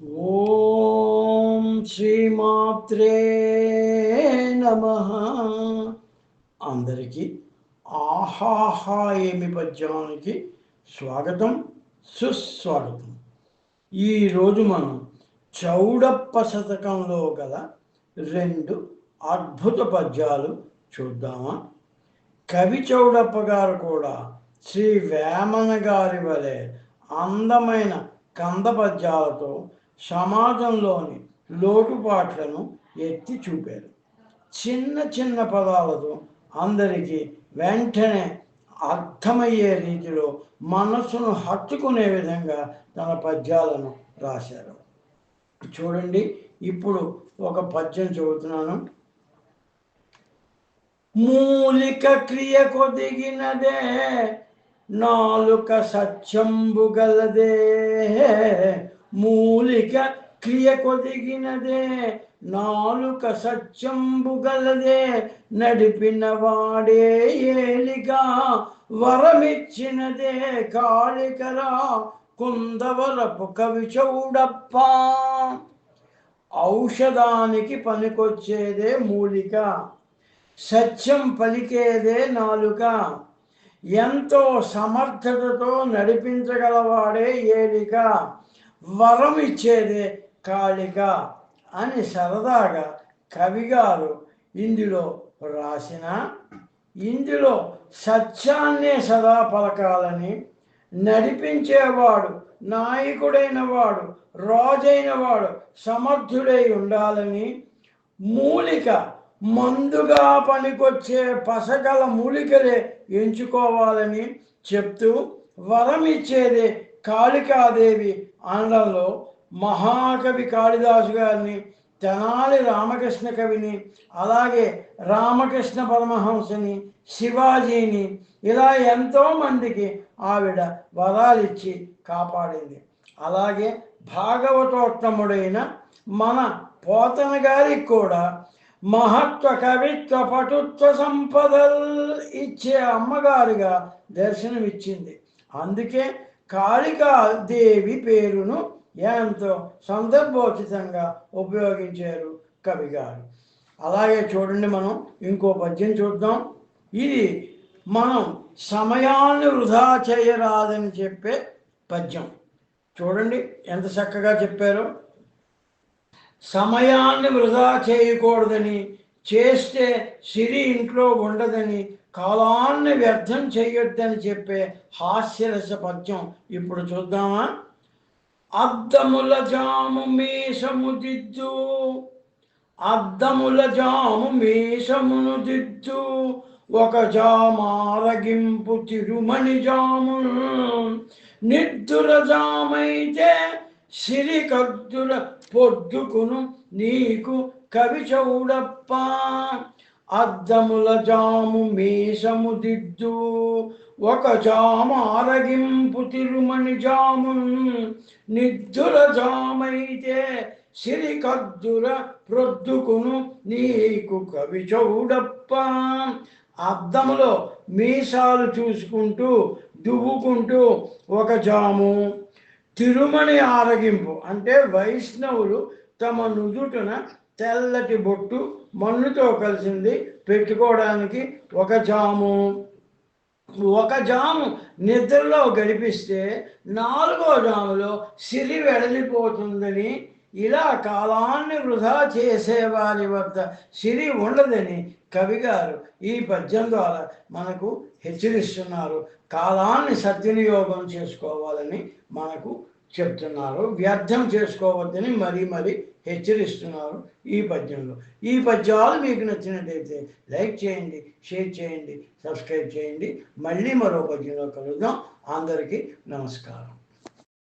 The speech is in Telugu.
ఓం శ్రీమాత్రే నమ. అందరికీ ఆహాహా ఏమి పద్యానికి స్వాగతం సుస్వాగతం. ఈరోజు మనం చౌడప్ప శతకంలో గల రెండు అద్భుత పద్యాలు చూద్దామా? కవి చౌడప్ప గారు కూడా శ్రీ వేమన గారి వలె అందమైన కంద పద్యాలతో సమాజంలోని లోటుపాట్లను ఎత్తి చూపారు. చిన్న చిన్న పదాలతో అందరికీ వెంటనే అర్థమయ్యే రీతిలో మనస్సును హత్తుకునే విధంగా తన పద్యాలను రాశారు. చూడండి ఇప్పుడు ఒక పద్యం చదువుతున్నాను. మూలిక క్రియ కొదిగినదే నాలుక సత్యంబు గలదే. మూలిక క్రియ కొదిగినదే నాలుక సత్యంబు గలదే నడిపిన వాడే ఏలిగా వరమిచ్చినదే కాళికరా కుందవరపు కవి చౌడప్ప ఔషధానికి పనికొచ్చేదే మూలిక సత్యం పలికేదే నాలుక ఎంతో సమర్థతతో నడిపించగలవాడే ఏలిక వరం ఇచ్చేదే కాళిక అని సరదాగా కవిగారు ఇందులో రాసిన ఇందులో సత్యాన్నే సదా పలకాలని నడిపించేవాడు నాయకుడైన వాడు రాజైన వాడు సమర్థుడై ఉండాలని మూలిక మందుగా పనికొచ్చే పసగల మూలికలే ఎంచుకోవాలని చెప్తూ వరం ఇచ్చేదే కాళికాదేవి అనడంలో మహాకవి కాళిదాసు గారిని తెనాలి రామకృష్ణ కవిని అలాగే రామకృష్ణ పరమహంసని శివాజీని ఇలా ఎంతో మందికి ఆవిడ వరాలిచ్చి కాపాడింది. అలాగే భాగవతోత్తముడైన మన పోతన గారికి కూడా మహత్వ కవిత్వ పటుత్వ సంపదల్ ఇచ్చే అమ్మగారుగా దర్శనమిచ్చింది. అందుకే కాళికాదేవి పేరును ఎంతో సందర్భోచితంగా ఉపయోగించారు కవిగారు అలాగే చూడండి మనం ఇంకో పద్యం చూద్దాం. ఇది మనం సమయాన్ని వృధా చేయరాదని చెప్పే పద్యం. చూడండి ఎంత చక్కగా చెప్పారో. సమయాన్ని వృధా చేయకూడదని చేస్తే సిరి ఇంట్లో ఉండదని కాలాన్ని వ్యర్థం చేయొద్దని చెప్పే హాస్యరస పద్యం ఇప్పుడు చూద్దామా? అద్దముల జాము మీసము దిద్దు అద్దముల జాము మీసమును దిద్దు ఒక జామారగింపు తిరుమణి జాము నిద్దుర జామైతే సిరికద్దుల పొద్దుకును నీకు కవి చౌడప్ప. అద్దముల జాము మీసము దిద్దు ఒక జామ అరగింపు తిరుమణి జాము నిద్దుల జామైతే సిరికద్దుల ప్రొద్దుకును నీకు కవి చౌడప్ప. అద్దములో మీసాలు చూసుకుంటూ దువ్వుకుంటూ ఒక జాము తిరుమణి ఆరగింపు. అంటే వైష్ణవులు తమ నుదుటన తెల్లటి బొట్టు మన్నుతో కలిసింది పెట్టుకోవడానికి ఒక జాము. ఒక జాము నిద్రలో గడిపిస్తే నాలుగో జాములో సిరి వెడలిపోతుందని ఇలా కాలాన్ని వృధా చేసేవారి వద్ద సిరి ఉండదని కవిగారు ఈ పద్యం ద్వారా మనకు హెచ్చరిస్తున్నారు. కాలాన్ని సద్వినియోగం చేసుకోవాలని మనకు చెప్తున్నారు. వ్యర్థం చేసుకోవద్దని మరీ మరీ హెచ్చరిస్తున్నారు ఈ పద్యంలో. ఈ పద్యాలు మీకు నచ్చినట్టయితే లైక్ చేయండి షేర్ చేయండి సబ్స్క్రైబ్ చేయండి. మళ్ళీ మరో పద్యంలో కలుద్దాం. అందరికీ నమస్కారం.